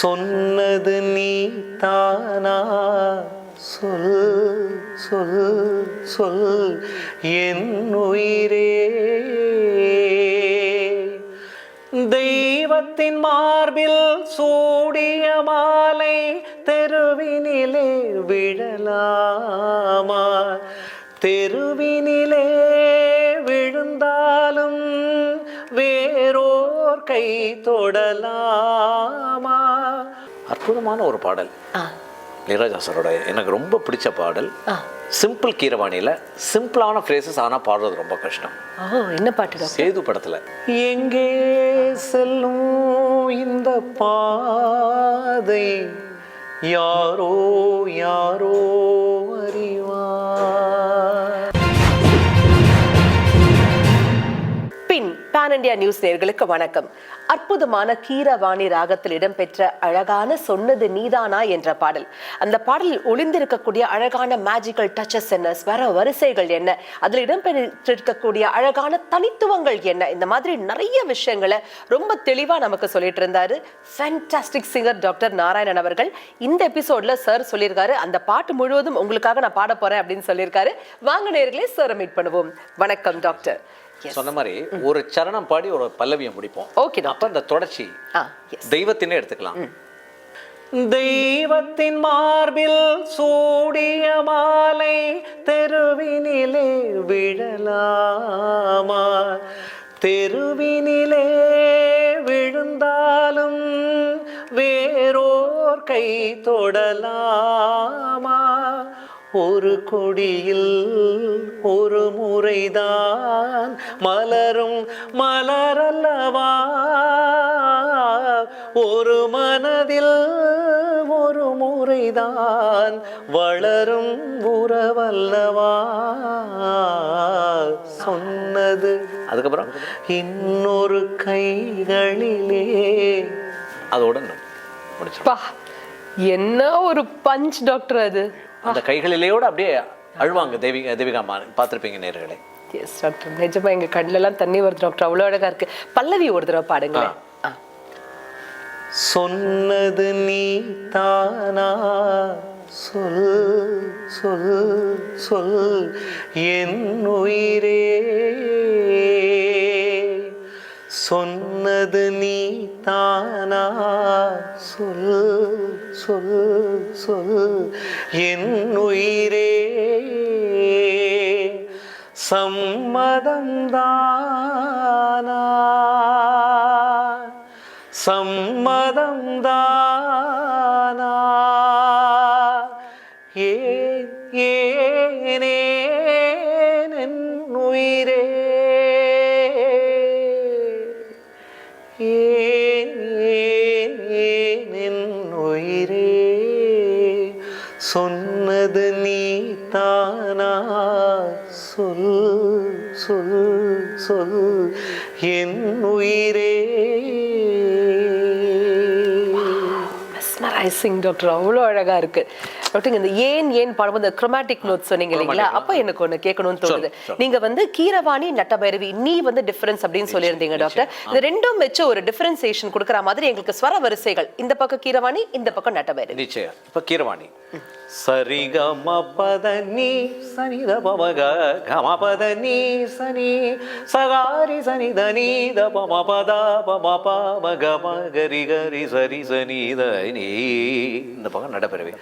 சொன்னது நீ தானா? சொல் சொல் சொல் என் உயிரே. தெய்வத்தின் மார்பில் சூடிய மாலை தெருவினிலே விழலாமா? தெருவினிலே விழுந்தாலும் வேறோ வேறோர் கை தொடலாமா? அற்புதமான ஒரு பாடல். இளையராஜா சாரோட எனக்கு ரொம்ப பிடிச்ச பாடல். சிம்பிள் கீரவாணியில் சிம்பிளான ஃப்ரேசஸ் ஆனால் பாடுறது ரொம்ப கஷ்டம். என்ன பாட்டு சேது படத்துல. எங்கே செல்லும் இந்த பாதை? யாரோ யாரோ அறிவார் பின் இண்டியா நியூஸ் நேர்களுக்கு வணக்கம். அற்புதமான கீரவாணி ராகத்தில் இடம்பெற்ற அழகான சொன்னது நீதானா என்ற பாடல். அந்த பாடலில் ஒளிந்திருக்கக்கூடிய அழகான மேஜிக்கல் டச்சஸ் என்ன ஸ்வர வரிசைகள் என்ன அதில் இடம்பெற்றிருக்கக்கூடிய அழகான தனித்துவங்கள் என்ன இந்த மாதிரி நிறைய விஷயங்களை ரொம்ப தெளிவா நமக்கு சொல்லிட்டு இருந்தாரு ஃபேன்டாஸ்டிக் சிங்கர் டாக்டர் நாராயணன் அவர்கள். இந்த எபிசோட்ல சார் சொல்லியிருக்காரு அந்த பாட்டு முழுவதும் உங்களுக்காக நான் பாட போறேன் அப்படின்னு சொல்லியிருக்காரு. வாங்க நேர்களே சார் மீட் பண்ணுவோம். வணக்கம் டாக்டர் சொன்ன மாதிரி ஒரு சரணம் பாடி ஒரு பல்லவியை முடிப்போம். ஓகே அப்ப இந்த தொடர்ச்சி தெய்வத்தினே எடுத்துக்கலாம். தெய்வத்தின் மார்பில் சூடிய மாலை தெருவினிலே விழலாமா? தெருவினிலே விழுந்தாலும் வேறோர் கை தொடலாமா? ஒரு கொடியில் ஒரு முறைதான் மலரும் மலரல்லவா? ஒரு மனதில் ஒரு முறைதான் வளரும் உறவல்லவா? சொன்னது. அதுக்கப்புறம் இன்னொரு கைகளிலே. அதோட முடிச்சிடும் என்ன ஒரு பஞ்ச் டாக்டர் அது. அந்த கைகளிலேயோட அப்படியே அழுவாங்க தேவிகா தேவிகா அம்மா பார்த்துருப்பீங்க நேர்களே. எஸ் டாக்டர் நிஜமா எங்க கண்ணுல எல்லாம் தண்ணி வருது டாக்டர் அவ்வளவு அழகா இருக்கு. பல்லவி ஒரு தடவை பாடுங்களேன். சொன்னது நீ தானா? சொல் சொல் சொல். என் உயிரே. சொன்னது நீ தானா? சொல். சொல் சொல் என் உயிரே. சம்மதம்தானா சம்மதம்தானா சம்மதம் ஏன் ஏனே என் உயிரே? ஏ சொல் என் உயிரே. மெஸ்மரைசிங் டாக்டர் அவ்வளோ அழகா இருக்கு. டாக்டர் இந்த ஏன் ஏன் பாடும்போது இந்த குரோமேட்டிக் நோட் சொன்னீங்க இல்லைங்களா? அப்ப எனக்கு ஒண்ணு கேட்கணும்னு தோணுது. நீங்க வந்து கீரவாணி நட்டபைரவி நீ வந்து டிஃபரன்ஸ் அப்படின்னு சொல்லியிருந்தீங்க டாக்டர் இந்த ரெண்டும் வச்சு ஒரு டிஃபரன்சியேஷன் கொடுக்குற மாதிரி எங்களுக்கு ஸ்வர வரிசைகள். இந்த பக்கம் கீரவாணி இந்த பக்கம் நட்டபைரவி. நிச்சயம். இப்ப கீரவாணி. சரிகமபதனி கம பத நீ சனி சகாரி சனி த நீ த பம பத கரி சரி சனி நீ இந்த பக்கம் நடைபெறவே.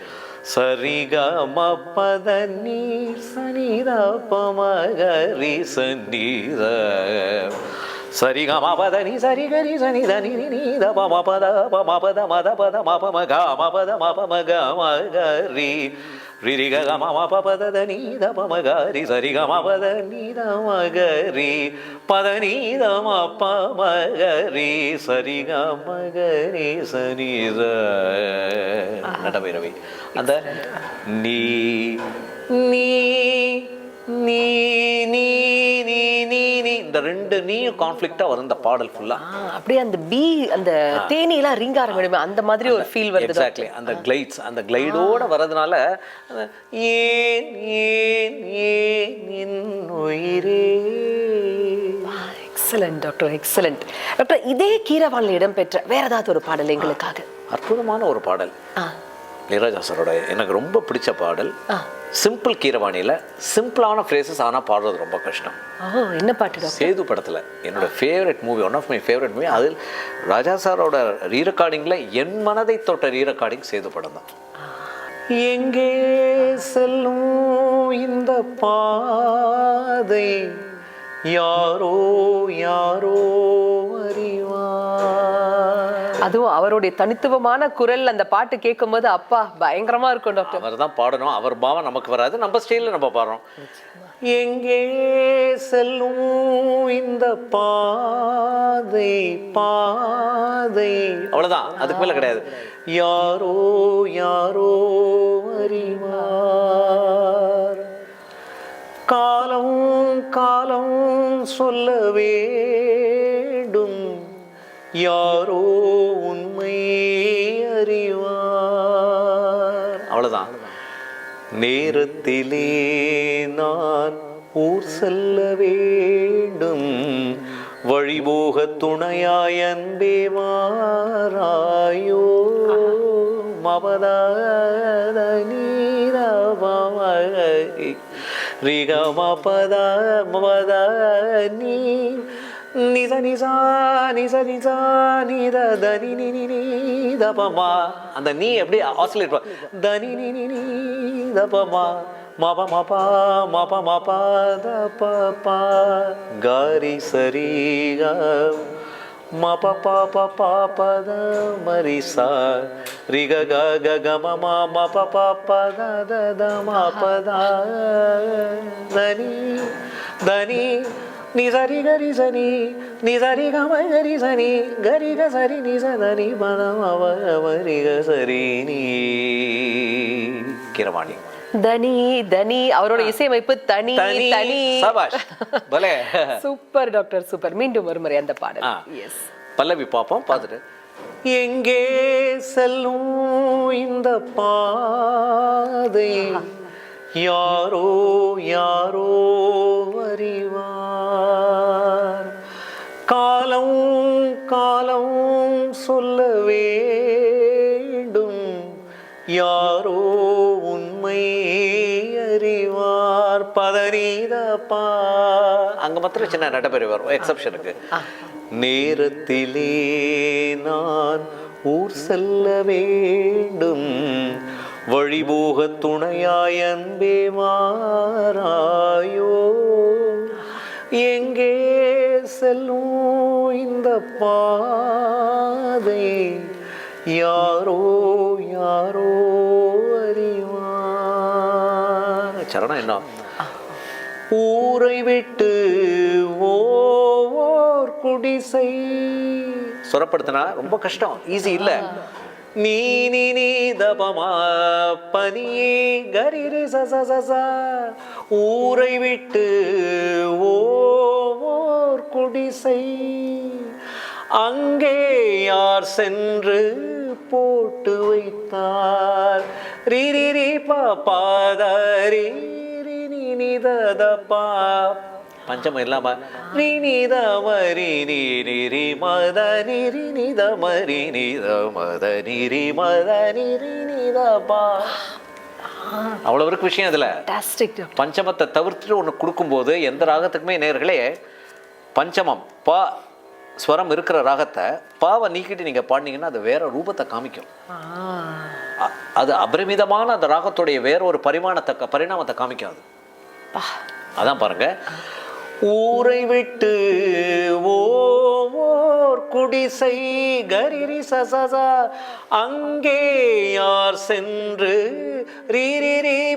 சரிகமபதனி கம பத நீ சனி த பம கரி சனி த சரி க ம பத நீ சரி கரி சனி த நீ நீ த ப ம பத ப ம பத மத பத ம ப ம க ம பத ம ப ம க ம க ரி ரி ரி க க ம ம ப பத த நீ த ப ம க ரி சரி க ம பத நீ த ம க ரி பத நீ த ம ப ம க ரி சரி க ம க ரி சனி த நடபைரவி அந்த நீ நீ நீ நீ நீ நீ நீ இந்த ரெண்டு நீயும் கான்ஃப்ளிக்டா வரும் இந்த பாடல் ஃபுல்லா அப்படியே அந்த பி அந்த தேனிலாம் ரிங்காரம் விடுமே அந்த மாதிரி ஒரு ஃபீல் வருது எக்ஸாக்ட்லி அந்த கிளைட்ஸ் அந்த கிளைடோட வரதுனால ஏன் ஏன் ஏன் என் உயிரே. எக்ஸலண்ட் டாக்டர் எக்ஸலண்ட் டாக்டர் இதே கீரவானில் இடம்பெற்ற வேற ஏதாவது ஒரு பாடல் எங்களுக்காக? அற்புதமான ஒரு பாடல். ஆ. இளையராஜா சாரோட எனக்கு ரொம்ப பிடிச்ச பாடல். சிம்பிள் கீரவாணியில் சிம்பிளான ஃப்ரேசஸ் ஆனால் பாடுறது ரொம்ப கஷ்டம். ஓ என்ன பாட்டு சேது படத்தில் என்னோட favourite movie one of my favourite movie அதில் ராஜா சாரோட ரீ ரெக்கார்டிங்கில் என் மனதை தொட்ட ரீ ரெக்கார்டிங் சேது படம் தான். எங்கே செல்லும் இந்த பாதை? யாரோ யாரோ அறிவார். அதுவும் அவருடைய தனித்துவமான குரல் அந்த பாட்டு கேட்கும்போது அப்பா பயங்கரமா இருக்கும் டாக்டர். அவர் தான் பாடணும். அவர் பாவம் நமக்கு வராது. நம்ம ஸ்டைலில் நம்ம பாடுறோம். எங்கே செல்லும் இந்த பாதை பாதை? அவ்வளவுதான். அதுக்கு மேல கிடையாது. யாரோ யாரோ அறிவார். காலம் காலம் சொல்ல வேண்டும் யாரோ உண்மை அறிவார். அவ்வளவுதான். நேரத்திலே நான் ஊர் செல்ல வேண்டும். வழிபோக துணையாய் அன்பே மாறாயோ மபதாத நீரபமகை ரிகம பத மபத நீ நிச நிசா நிச நிசா நித தனி நி நி நி தபமா. அந்த நீ எப்படி ஆசிலேட் தனி நி நி நி தபமா. மப மபா மப மபா தப பா காரி சரி க மப பாப பாபத மரிசா ரிக க க க ம ம மப பாப த த த ம தனி தனி sari ga ma gari sani gari ga sari ni sa ni ma na ma ma ma ri ga sari ni Keeravani. தனி தனி அவரோட இசையமைப்பு தனி தனி தனி. சபாஷ். பலே. Super doctor super. மீண்டும் ஒருமுறை அந்த பாடல். எஸ் பல்லவி பார்ப்போம் பார்த்துட்டு எங்கே செல்லும் இந்த பாதை யாரோ யாரோ அறிவார். காலம் காலம் சொல்ல வேண்டும். யாரோ உண்மை அறிவார். பதனீதப்பா அங்க மாத்திரம் சின்ன நடைபெறி வரும் எக்ஸப்ஷனுக்கு நேரத்திலே நான் ஊர் செல்ல வேண்டும். வழிபோக துணையாய் அன்பே மாறாயோ. எங்கே செல்லும் இந்த பாதை? யாரோ யாரோ அறிவார். சரணம் என்ன? ஊரை விட்டு ஓர் குடிசை. சொரப்படுத்தினா ரொம்ப கஷ்டம். ஈஸி இல்லை. நீ நீ நீ பனியே கரிரி சச ஊரை விட்டு ஓர் குடிசை. அங்கே யார் சென்று போட்டு வைத்தார்? ரீ ரீ ரீ பா பாதரி நீ நீ பா. பஞ்சமம் இல்லாம ரீ நீ த மரி நீ நீ ரி மத நீ ரி நீ த மரி நீ த மத நீ ரி மத நீ ரி நீ த பா அவ்வளவு இருக்கு விஷயம் டாக்டர் பஞ்சமத்தை தவிர்த்துட்டு ஒன்று கொடுக்கும்போது எந்த ராகத்துக்குமே நேர்களே பஞ்சமம் பா ஸ்வரம் இருக்கிற ராகத்தை பாவை நீக்கிட்டு நீங்க பாடினீங்கன்னா அது வேற ரூபத்தை காமிக்கும் அது அபரிமிதமான அந்த ராகத்துடைய வேற ஒரு பரிமாணத்தை பரிணாமத்தை காமிக்கும் அது அதான் பாருங்க ஊரை விட்டு ஓர் குடிசை கரிரி சசசா அங்கே யார் சென்று ரீரிரி ரீ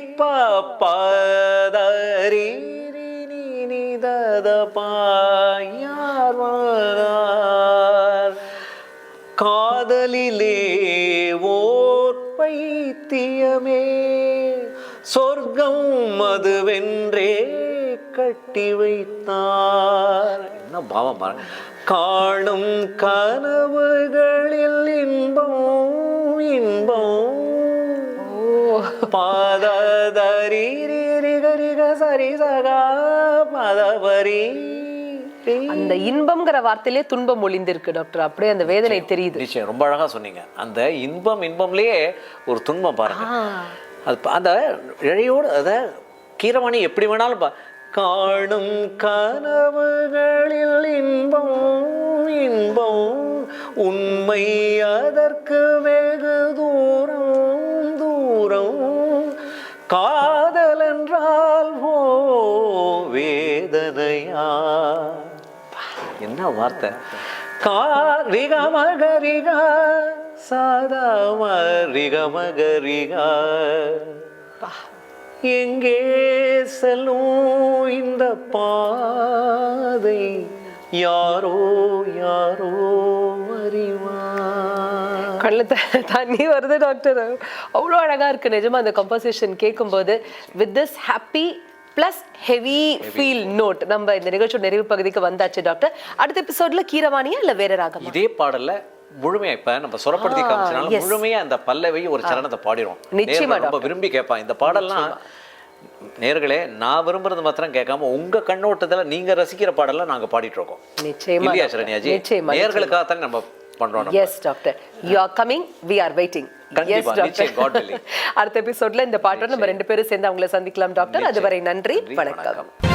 பாதரி நீ தத யார் வாரார்? காதலிலே ஓர் பைத்தியமே. சொர்க்கம் மதுவென்றே கட்டி வைத்தார். என்ன பாவம் பாருங்க காணும் கனவுகளில் இன்பம் இன்பம். ரிக சரி சகா பதவரி அந்த இன்பம்ங்கிற வார்த்தையிலே துன்பம் ஒளிந்திருக்கு டாக்டர். அப்படியே அந்த வேதனை தெரியுது. நிச்சயம். ரொம்ப அழகா சொன்னீங்க. அந்த இன்பம் இன்பம்லயே ஒரு துன்பம் பாருங்க. அது அந்த இழையோடு அத கீரவாணி எப்படி வேணாலும் பா- காணும் கனவுகளில் இன்பம் இன்பம். உண்மை அதற்கு வெகு தூரம் தூரம். காதல் என்றால் ஓ வேதனையா? என்ன வார்த்தை? கா மகரிகா சாதா மரிக மகரிகா. எங்கே செல்லும் இந்த பாதை? யாரோ யாரோ அறிவார் கண்ணில் தண்ணி வருது டாக்டர் அவ்வளோ அழகா இருக்கு. நிஜமா அந்த கம்போசிஷன் கேட்கும்போது with this happy plus heavy feel note நம்ம இந்த நிகழ்ச்சியோட நிறைவு பகுதிக்கு வந்தாச்சு டாக்டர் அடுத்த எபிசோட்ல கீரவாணியா இல்ல வேற ராகமா? இதே பாடல்ல முழுமையா இப்ப நம்ம சொரப்படுத்தி காமிச்சனால yes. முழுமையா அந்த பல்லவி ஒரு சரணத்தை பாடிடும் ரொம்ப விரும்பி கேட்பான் இந்த பாடல்லாம் நேர்களே நான் விரும்புறது மாத்திரம் கேட்காம உங்க கண்ணோட்டத்துல நீங்க ரசிக்கிற பாடல்லாம் நாங்க பாடிட்டு இருக்கோம் நிச்சயமா இல்லையா. சரண்யாஜி? நேர்களுக்காக தானே நம்ம பண்றோம். Yes doctor you are coming we are waiting willing. அடுத்த எபிசோட்ல இந்த பாட்டோட நம்ம ரெண்டு பேரும் சேர்ந்து அவங்கள சந்திக்கலாம் டாக்டர் அதுவரை நன்றி வணக்கம்.